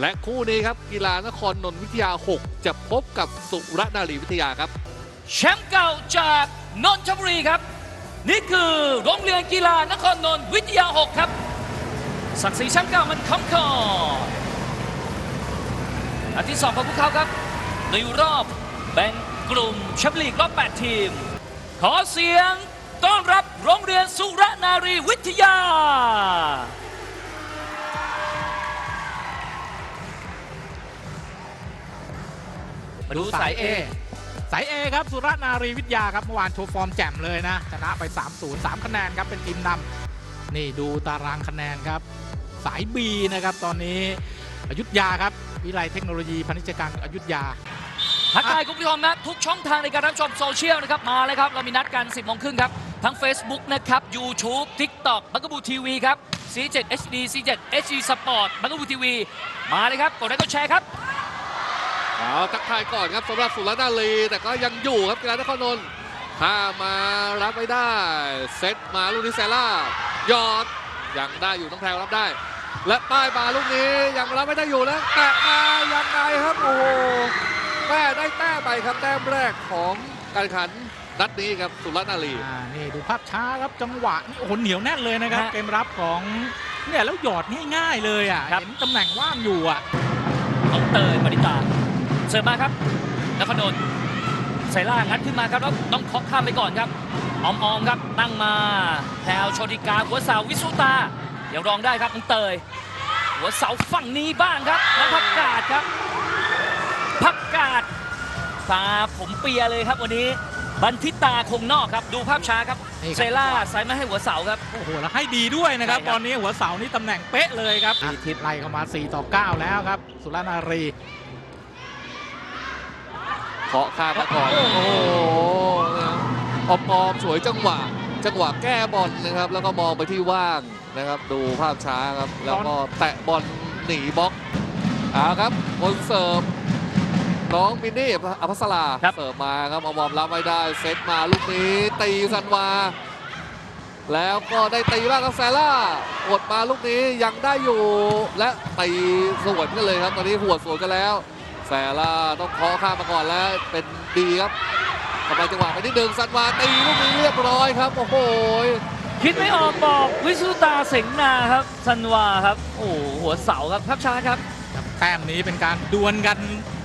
และคู่นี้ครับกีฬานครนนท์วิทยา 6 จะพบกับสุรนารีวิทยาครับ แชมป์เก่าจากนนทบุรีครับ นี่คือโรงเรียนกีฬานครนนท์วิทยา 6 ครับ ศักดิ์ศรีแชมป์เก่ามันคำคออันที่สองของพวกเขาครับ ในรอบแบ่งกลุ่มแชมป์ลีกรอบ 8 ทีม ขอเสียงต้อนรับโรงเรียนสุรนารีวิทยา มาดูสาย A สาย A ครับสุรนารีวิทยาครับเมื่อวานโชว์ฟอร์มแจ่มเลยนะชนะไป3-0 3คะแนนครับเป็นทีมนำนี่ดูตารางคะแนนครับ สาย B นะครับตอนนี้อยุธยาครับวิไลเทคโนโลยีพาณิชยการอยุธยาทักทายคุณผู้ชมนะทุกช่องทางในการรับชมโซเชียลนะครับมาเลยครับ เรามีนัดกัน 10โมงครึ่งครับ ทั้ง Facebook นะครับ YouTube TikTok บังกบูทีวีครับ C7 HD C7 HD Sport บังกบูทีวีมาเลยครับ กดไลค์กดแชร์ครับ เอาทักทายก่อนครับสำหรับสุรนารีแต่ก็ยังอยู่ครับกีฬานครนนท์ถ้ามารับไม่ได้ เซตมาลูกนี้แซล่ายอดยังได้อยู่น้องแพรวรับได้ และป้ายมาลูกนี้ยังรับไม่ได้อยู่แล้วแตะมายังไงครับโอ้โหแม่ได้แต้มไปครับแต้มแรกของการแข่งขันนัดนี้ครับสุรนารีอ่านี่ดูภาพช้าครับจังหวะนี่โอ้โหเหนียวแน่นเลยนะครับ ฮะเกมรับของเนี่ยแล้วหยอดง่ายๆเลยอะครับ เห็นตำแหน่งว่างอยู่อะ ของเตยปริตา เสิร์ฟมาครับนครนนท์ใส่ล่างงัดขึ้นมาครับแล้วต้องเคาะข้ามไปก่อนครับออมออมๆครับตั้งมาแถวโชติกาหัวเสาวิสุตา เดี๋ยวรองได้ครับน้องเตย หัวเสาฝั่งนี้บ้างครับแล้วพักกาดครับ พักกาดตาผมเปียเลยครับวันนี้บันทิตาคงนอกครับดูภาพช้าครับนี่ครับเซล่าใส่มาให้หัวเสาครับโอ้โหแล้วให้ดีด้วยนะครับใช่ครับตอนนี้หัวเสานี่ตำแหน่งเป๊ะเลยครับสี่ทิศไล่เข้ามา 4 ต่อ 9 แล้วครับ สุรนารี เคาะข้ามมาก่อน โอ้โหออมอมๆฉวยจังหวะ จังหวะแก้บอลนะครับ แล้วก็มองไปที่ว่างนะครับ ดูภาพช้าครับ แล้วก็แตะบอลหนีบล็อกเอาครับคนเสิร์ฟน้องมินนี่อภัสราครับเสิร์ฟมาครับออมอมรับไม่ได้ เซตมาลูกนี้ตีซันวาแล้วก็ได้ตีบ้างครับแซล่ากดมาลูกนี้ยังได้อยู่ และตีสวนกันเลยครับ ตอนนี้หัวดสวนกันแล้ว แซล่าต้องเคาะข้ามมาก่อนแล้วเป็นดีครับทำไมจังหวะไปที่หนึ่งซันวาตีลูกนี้เรียบร้อยครับ โอ้โหคิดไม่ออกบอกวิสุตาเสงนาครับซันวาครับ โอ้โหหัวเสาครับภาพช้าครับครับ แต้มนี้เป็นการดวลกัน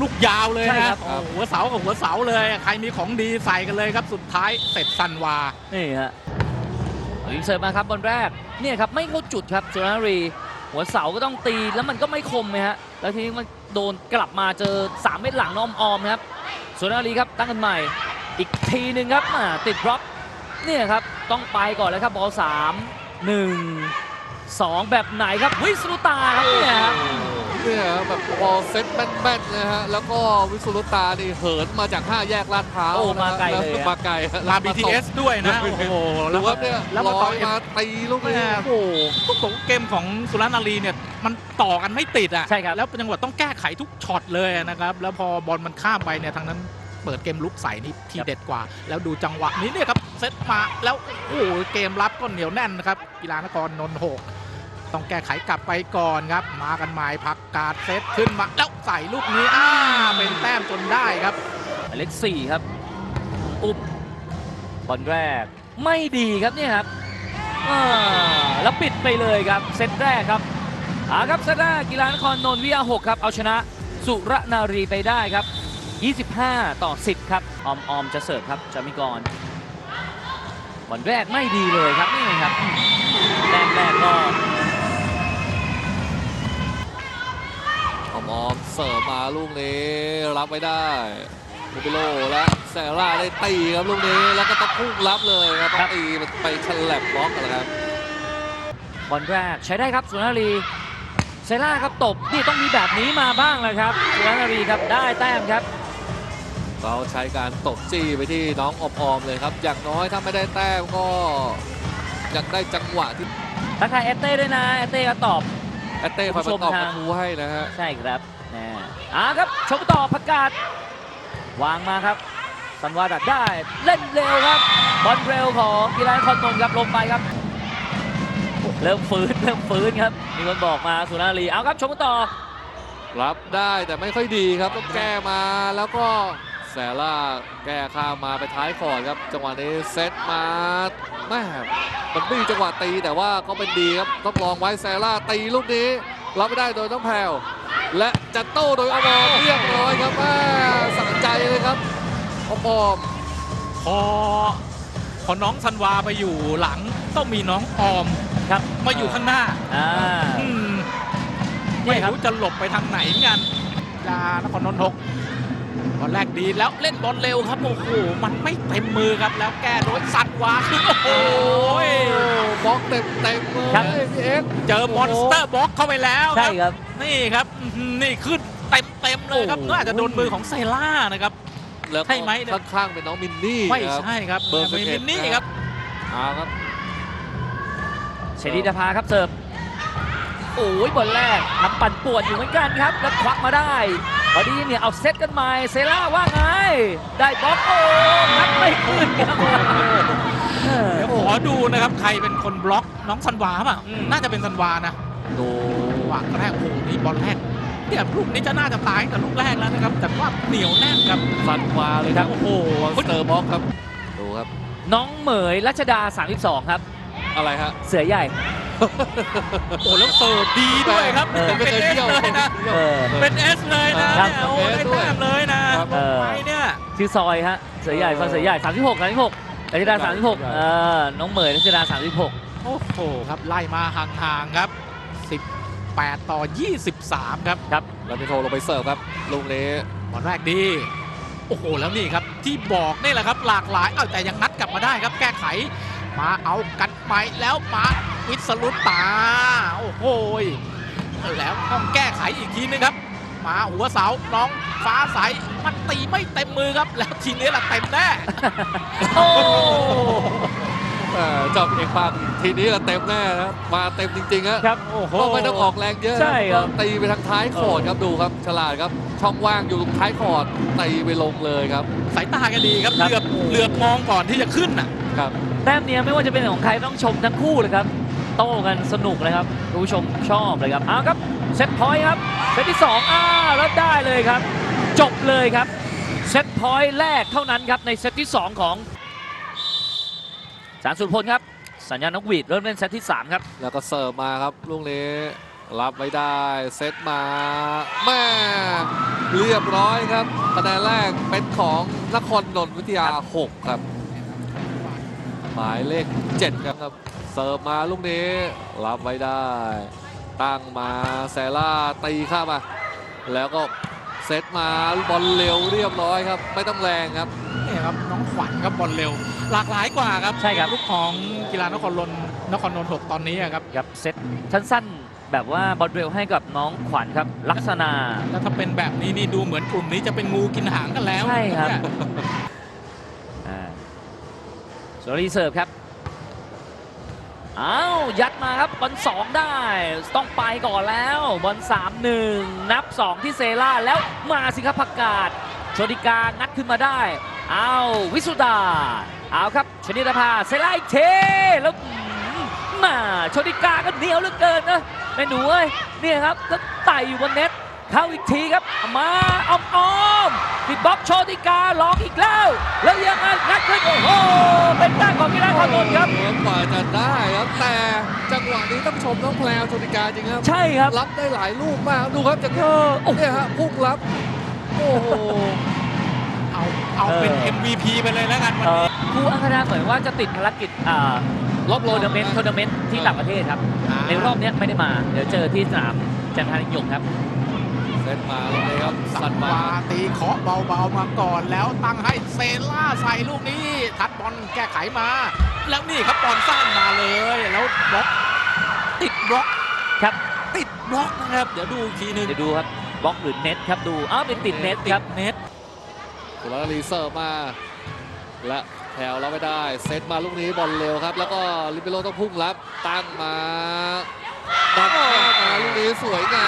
ลูกยาวเลยใช่นะครับโอ้โหหัวเสากับหัวเสาเลย ใครมีของดีใส่กันเลยครับ สุดท้ายเสร็จซันวา นี่ฮะเอายิงเสิร์ฟมาครับบอลแรกเนี่ยครับไม่เข้าจุดครับสุรนารี หัวเสาก็ต้องตีแล้วมันก็ไม่คมเลยฮะ แล้วทีนี้มันโดนกลับมาเจอ 3 เม็ดหลังน้อมออมครับสุรนารีครับตั้งกันใหม่ อีกทีหนึ่งครับอ่าติดบล็อกเนี่ยครับต้องไปก่อนเลยครับบอลสามหนึ่งสองแบบไหนครับวิสรุตาครับเนี่ยครับเนี่ยแบบพอเซตแม่นๆเลยฮะแล้วก็วิสุรุตานี่เหินมาจาก 5 แยกลาดพร้าวโอ้นะฮะมาไกลเลยแวอะมาไกลฮะลาแวม BTS ด้วยนะโอ้โหตแล้รงวดูก็ครับเนี่ยแล้วมาลต่ออยมาตีลูกนี้แม่โอ้โหทุกของเกมของสุรนารีเนี่ย มันต่อกันไม่ติดอะใช่ครับ แล้วจังหวะต้องแก้ไขทุกช็อตเลยนะครับ แล้วพอบอลมันข้ามไปเนี่ยทางนั้นเปิดเกมลุกใส่นี่ทีเด็ดกว่า แล้วดูจังหวะนี้เนี่ยครับเซตมาแล้วโอ้โหเกมรับก็เหนียวแน่นนะครับกีฬานครนนท์หกต้องแก้ไขกลับไปก่อนครับ มากันใหม่พักการเซตขึ้นมาแล้วใส่ลูกนี้อ้าเป็นแต้มจนได้ครับ หมายเลขสี่ครับ อุบบอลแรก ไม่ดีครับเนี่ยครับอ่าแล้วปิดไปเลยครับ เซตแรกครับ อาครับเซตแรกกีฬานครนนท์วิทยาหกครับ เอาชนะสุรนารีไปได้ครับ 25 ต่อ 10 ครับ ออมออมจะเสิร์ฟครับจามิกรบอลแรกไม่ดีเลยครับ นี่ครับแรกแรกก็ออมอมเสิร์ฟมาลูกนี้รับไม่ได้มูบิโลและแซร่าได้ตีครับลูกนี้แล้วก็ตะพุ่งรับเลยครับรบตีมันไปฉลับบล็อกกันแล้วครับบอลแรกใช้ได้ครับสุรนารี เซล่าครับตบนี่ต้องมีแบบนี้มาบ้างเลยครับสุรนารีครับได้แต้มครับเราใช้การตบจี้ไปที่น้องออมๆเลยครับ อย่างน้อยถ้าไม่ได้แต้มก็ยังได้จังหวะที่ทักทายเอเต้ด้วยนะเอเต้ก็ตอบ แอตเต้คอยมาตอบกระทูให้นะฮะ ใช่ครับแน่อ่าครับชมต่อประกาศ วางมาครับ สันวาดัดได้เล่นเร็วครับ บอลเร็วของกีฬานครนนท์ครับลงไปครับ เริ่มฟื้นเริ่มฟื้นครับ มีคนบอกมาสุนารีเอาครับชมต่อ รับได้แต่ไม่ค่อยดีครับต้องแก้มาแล้วก็แซล่าแก้ข้ามมาไปท้ายคอร์ดครับ จังหวะนี้เซตมาแม่มันไม่มีจังหวะตีแต่ว่าก็เป็นดีครับต้องลองไว้แซล่าตีลูกนี้รับไม่ได้โดยต้องแพรวและจัดโต้โดยอมอมเรียบร้อยครับแม่สั่งใจเลยครับอมอมพอพอน้องธันวาไปอยู่หลังต้องมีน้องออม ครับมาอยู่ข้างหน้าอ่า อืมเนี่ไม่ยครับ รู้จะหลบไปทางไหนกันจานครนนทกบอลแรกดีแล้วเล่นบอลเร็วครับโอ้โหมันไม่เต็มมือครับแล้วแก้โดยสัตว์วาคือโอ้โหบล็อกเต็มเต็มๆเลยครับ พี่เอ็กซ์เจอมอนสเตอร์บล็อกเข้าไปแล้วใช่ครับ ครับ นี่ครับอื้อหือนี่ขึ้นเต็มเต็มๆเลยครับโอ้โห น่าจะโดนมือของเซล่านะครับ แล้วใช่ไหมเนี่ย ข้างๆเป็นน้องมินนี่ไม่ครับ ใช่ครับเบอร์ไม่11มินนี่ครับ เอาครับ เชนิดาภาครับเสิร์ฟโอ้ยบอลแรกทำปั่นป่วนอยู่เหมือนกันครับ แล้วควักมาได้พอดีเนี่ยเอาเซตกันใหม่เซล่าว่าไง ได้บล็อกโอ้นัดไม่ขึ้นครับเออเดี๋ยวขอดูนะครับใครเป็นคนบล็อกน้องซันวาป่ะอืมน่าจะเป็นซันวานะดูวางแรกโอ้โหนี่บอลแรกเนี่ยลูกนี้จะน่าจะตายตั้งแต่ลูกแรกแล้วนะครับ แต่ว่าเหนียวแน่นครับฟันวาเลยครับโอ้โหมอนสเตอร์บล็อกครับดูครับ น้องเหมยรัชดา 32 ครับ อะไรฮะ เสือใหญ่ โอ้โหแล้วเสิร์ฟดีด้วยครับเออ เป็นเอสเลยนะ เออ เป็นเอสเลยนะครับเนี่ยโอ้ได้แต้มเลยนะครับ เออ ไปเนี่ย ชื่อซอยฮะ เสือใหญ่ฟันเสือใหญ่ 36 36รัชดา36 เออ น้องเหมยรัชดา36 โอ้โหครับไล่มาห่างๆครับ 18 ต่อ 23 ครับแล้วมีโทรลงไปเสิร์ฟครับลูกนี้บอลแรกดี โอ้โห แล้วนี่ครับ ที่บอกนี่แหละครับ หลากหลาย เอาแต่ยังนัดกลับมาได้ครับ แก้ไข มาเอากัน ใหม่แล้วมาวิสรุตตา โอ้โหยแล้วต้องแก้ไขอีกทีนึงครับ มาหัวเสาน้องฟ้าใสมันตีไม่เต็มมือครับ แล้วทีนี้ละเต็มแน่โอ้เอ่อเจ้าเอกปากทีนี้ละเต็มแน่นะครับมาเต็มจริงๆฮะครับโอ้โหก็ไม่ต้องออกแรงเยอะนะใช่ครับก็ตีไปทางท้ายคอร์ดครับดูครับ ฉลาดครับ ช่องว่างอยู่ตรงท้ายคอร์ดตีไปลงเลยครับ สายตากันดีครับครับเหลือบเหลือบมองก่อนที่จะขึ้นน่ะ ครับแต้มเนี้ยไม่ว่าจะเป็นของใครต้องชมทั้งคู่เลยครับ โต้กันสนุกเลยครับผู้ชมชอบเลยครับเอาครับเซตพอยต์ครับเซตที่2อ้าวแล้วได้เลยครับ จบเลยครับเซตพอยต์แรกเท่านั้นครับในเซตที่ 2 ของสารสุดพลครับ สัญญาณนกหวีดเริ่มเล่นเซตที่ 3 ครับ แล้วก็เสิร์ฟมาครับลูกนี้รับไม่ได้เซตมาแม่เรียบร้อยครับคะแนนแรกเป็นของนครนนท์วิทยา 6 ครับ หมายเลข 7 ครับครับ เสิร์ฟมาลูกนี้รับไว้ได้ ตั้งมาแซล่าตีเข้ามา แล้วก็เซตมาบอลเร็วเรียบร้อยครับ ไม่ต้องแรงครับนี่ครับน้องขวัญครับบอลเร็ว หลากหลายกว่าครับใช่ครับ ลูกของกีฬานครนนท์นครนนท์หกตอนนี้อะครับครับเซตสั้นๆแบบว่าบอลเร็วให้กับน้องขวัญครับ ลักษณะแล้วถ้าเป็นแบบนี้นี่ดูเหมือนกลุ่มนี้จะเป็นงูกินหางกันแล้วใช่ครับเนี่ยอ่า โซลีเสิร์ฟครับอ้าวยัดมาครับบอลสองได้ต้องไปก่อนแล้วบอลสามหนึ่งนับสองที่เซล่าแล้วมาสิครับผักกาดชติกางัดขึ้นมาได้อ้าววิสุดาเอาครับชนิดาภาเซล่าอีกเทแล้วมาชติกาก็เหนียวเหลือเกินนะแม่หนูเอ้ยเนี่ยครับแล้วไต่อยู่บนเน็ตเข้าอีกทีครับมาอ้อมอ้อม บล็อกโชติกาล็อกอีกแล้ว แล้วยังไงงัดขึ้นโอ้โหเป็นแต้มของกีฬาคอนนนท์ครับโอ้โหกว่าจะได้ครับ แต่จังหวะนี้ต้องชมน้องแพลวชนิกาจริงครับ ใช่ครับรับได้หลายลูกมากดูครับจากเออโอ้โหเนี่ยฮะพุ่งรับโอ้โหเอาเอาเป็นเออ MVP ไปเลยแล้วกันวันเอ่อนี้ครูอังคณาเหมือนว่าจะติดภารกิจอ่ารอบโทโลรนาเมนต์ทัวร์นาเมนต์ที่ต่างประเทศครับ ในรอบเนี้ยไม่ได้มา เดี๋ยวเจอที่สนามจันทานิยมครับ เซตมาแล้วเลยครับสัสันนมาวาตีเคาะเบาๆมาก่อนแล้วตั้งให้เซล่าใส่ลูกนี้ ทัดบอลแก้ไขมา แล้วนี่ครับบอลสร้างมาเลยแล้วบล็อกติดบล็อกครับติดบล็อกนะครับเดี๋ยวดูอีกทีหนึงเดี๋ยวดูครับบล็อกหรือเน็ตครับดูอ้าวเป็นติดเน็ตติครัดบเน็ตสุรลีเสิร์ฟมาและแถวรับไม่ได้เซตมาลูกนี้บอลเร็วครับ แล้วก็ลิเบโรต้องพุ่งรับตั้งมาดันเข้ามาลูกนี้สวยงาม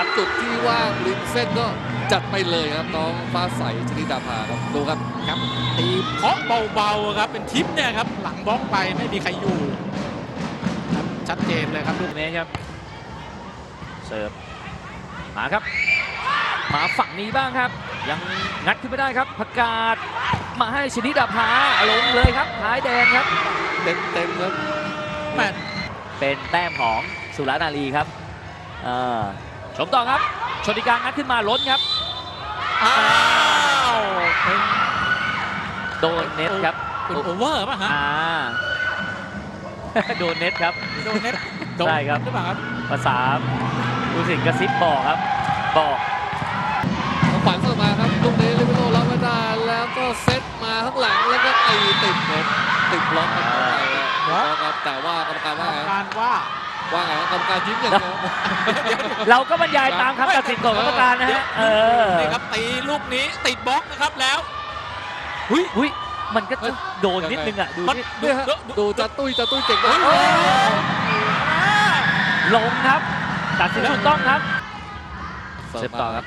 ครับเห็นครับ จุดที่ว่างริมเส้นก็จัดไปเลยครับน้องฟ้าใสชนิดาภาครับดูครับครับตีเคาะเบาๆครับเป็นทิปเนี่ยครับหลังบล็อกไปไม่มีใครอยู่ครับชัดเจนเลยครับลูกเน็ตครับเสิร์ฟมาครับมาฝั่งนี้บ้างครับ ยังงัดขึ้นไม่ได้ครับประกาศมาให้ชนิดาภาลงเลยครับท้ายแดงครับเต็มเต็มๆครับแม่เป็นแต้มของสุรนารีครับเอ่อ ชมต่อครับ ชนิการงัดขึ้นมาล้นครับ อ้าวเป็นโดนเน็ตครับเป็นโอเวอร์ป่ะฮะอ่าโดนเน็ตครับ โดนเน็ตโดนใช่ครับหรือเปล่าครับภาษาผู้สินกระซิบบอกครับ บอกขวัญเสิร์ฟมาครับลูกนี้ลิเบโรรับไม่ได้แล้วก็เซตมาข้างหลังแล้วก็ตีติดครับติดบล็อกครับเข้าไปครับบล็อกครับแต่ว่า กรรมการกรว่ารไงมการว่า ว่าไงครับกรรมการยิ้มอย่างเดียวเราก็บรรยายตามคำตัดสินของกรรมการนะฮะเออนี่ครับตีลูกนี้ติดบล็อกนะครับแล้วอุ้ยมันก็จะโดนนิดนึงอะดูมันนี่เนี่ยฮะดูจะตุ้ยจะตุ้ยเก่งมากลงครับตัดสินถูกต้องครับเสิเซร์ฟฟต่อมาคครัรับบ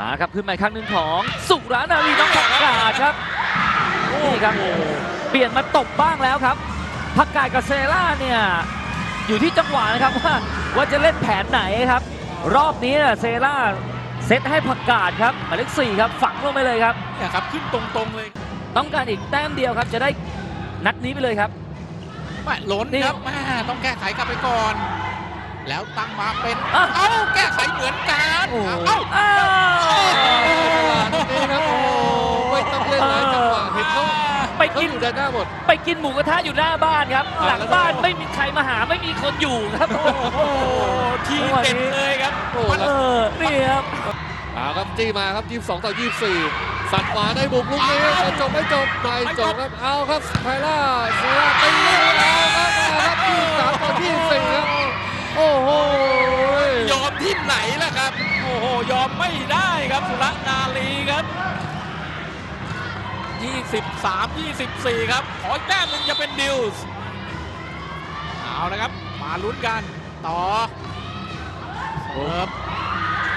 มาครับขึ้นมาอีกครั้งหนึ่งของสุรานารีต้องประกาศครับนี่ครับเปลี่ยนมาตบบ้างแล้วครับผักกาดกับเซล่าเนี่ย อยู่ที่จังหวะนะครับว่าว่าจะเล่นแผนไหนครับ รอบนี้น่ะเซล่าเซตให้ผักกาดครับหมายเลขสี่ครับฝังลงไปเลยครับเนี่ยครับขึ้นตรงๆเลย ต้องการอีกแต้มเดียวครับ จะได้นัดนี้ไปเลยครับแม่ล้นนี่ครับแม่ต้องแก้ไขกลับไปก่อน แล้วตั้งมาเป็นอะเอ้าแก้ไขเหมือนกันโอ้โหเอ้าอ้าวนี่ครับ กินอยู่ด้านหน้าหมด ไปกินหมูกระทะอยู่หน้าบ้านครับอ่าหลังแล้วก็บ้านไม่มีใครมาหาไม่มีคนอยู่ครับ โอ้โหทีเด็ดเลยครับโอ้มันเออนี่ครับเอาครับจี้มาครับ22ต่อ24สัตว์ขวาได้บุกลูกนี้จะจบไม่จบไม่จบครับเอาครับไพล่าเซียตีแล้วครับมาครับ23ต่อ24ครับโอ้โหยอมที่ไหนล่ะครับ โอ้โหยอมไม่ได้ครับสุรนารีครับ 23 24 ครับ ขออีกแต้มหนึ่งจะเป็นดิวส์เอาละครับ มาลุ้นกัน ต่อเสิร์ฟ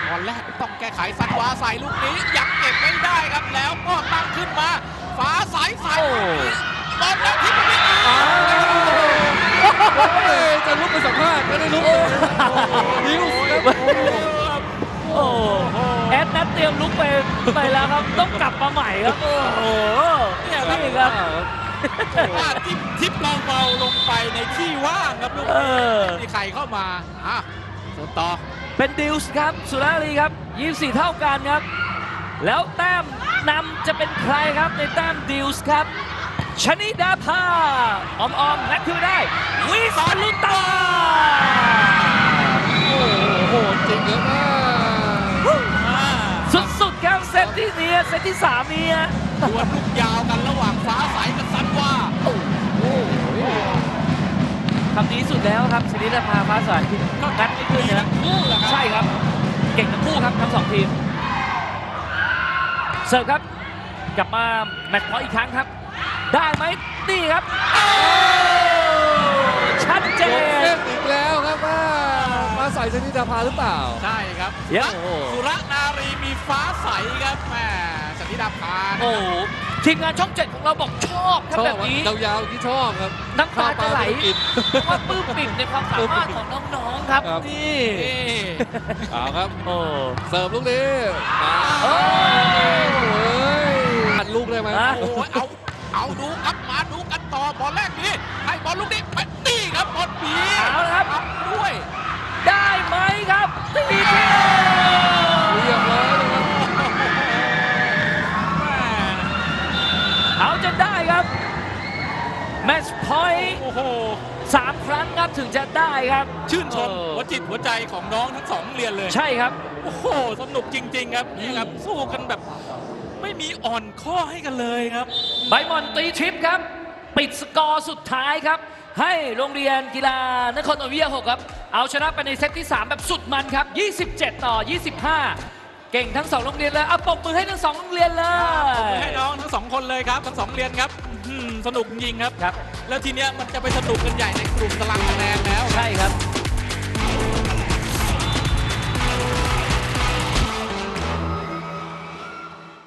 ตอนแรกต้องแก้ไขสันวาใส่ลูกนี้ ยังเก็บไม่ได้ครับแล้วก็ตั้งขึ้นมาฟ้าใสใส่โอ้บอลแล้วทิ้งไปไม่ได้เอ้ยจะลุกไปสัมภาษณ์ไม่ได้ลุกเลยดิวส์ครับโอ้โห โอ้แอดนัด เตรียมลุกไปไปแล้วครับ ต้องกลับมาใหม่ครับ โอ้โหเนี่ยครับนี่ครับว่าทิปทิปเบาๆลงไปในที่ว่างครับลูกเอนี้อไม่มีใครเข้ามาอะส่วนต่อ เป็นดิวส์ครับ สุรารีครับ 24 เท่ากันครับ แล้วแต้มนำจะเป็นใครครับในแต้มดิวส์ครับชนิดาภาออมออมๆนัดคือได้ วิสาลุตา เซตที่3นี้ฮะดวลลูกยาวกันระหว่างฟ้าใสกับซันว่าทำดีที่สุดแล้วครับชนิดาภาฟ้าสารที่งัดไม่ขึ้นดีนะทั้งคู่แหละครับใช่ครับ เก่งทั้งคู่ครับทั้งสองทีม เสิร์ฟครับ กลับมาแมตช์พอยต์อีกครั้งครับ ได้ไหมนี่ครับ ดาภาหรือเปล่า ใช่ครับเดี๋ยวโอ้โหสุรนารีมีฟ้าใสครับแหม่สนิดาพานะโอ้โหทีมงานช่องเจ็ดของเราบอกชอบครับชอแบบนี้ ยาวๆที่ชอบครับน้ำตาจะไหลข้าวปลาไม่กิน เพราะว่าปลื้มปิ่มในความสามารถของน้องๆครับครับ นี่นี่เอาครับโอ้ เสิร์ฟลูกนี้มาโอ้โอ้ยอัดลูกได้ไหมอะโอ้ยเอาเอาดูครับมาดูกันต่อบอลแรกนี้ให้บอลลูกนี้ไปนี่ครับบอลบี เอาละครับ ทำด้วย ได้ไหมครับตีเดียว เรียบร้อยเลยครับ แหม่ เอาจนได้ครับ แมตช์พอยต์ โอ้โห สาม ครั้งครับถึงจะได้ครับ ชื่นชมเออหัวจิตหัวใจของน้องทั้งสองเรียนเลยใช่ครับ โอ้โหสนุกจริง ๆ ครับนี่ครับสู้กันแบบ ไม่มีอ่อนข้อให้กันเลยครับ ไบมอนตีทริปครับ ปิดสกอร์สุดท้ายครับ ให้โรงเรียนกีฬานครนนท์วิทยาหกครับ เอาชนะไปในเซตที่ 3 แบบสุดมันครับ 27 ต่อ 25 เก่งทั้ง2โรงเรียนเลยเอาปมมือให้ทั้ง2โรงเรียนเลผมยให้น้องทั้งสองคนเลยครับ ทั้งสองเรียนครับอื้อหือ สนุกจริงครับ ครับ แล้วทีเนี้ยมันจะไปสนุกกันใหญ่ในกลุ่มตารางคะแนนแล้ว ใช่ครับ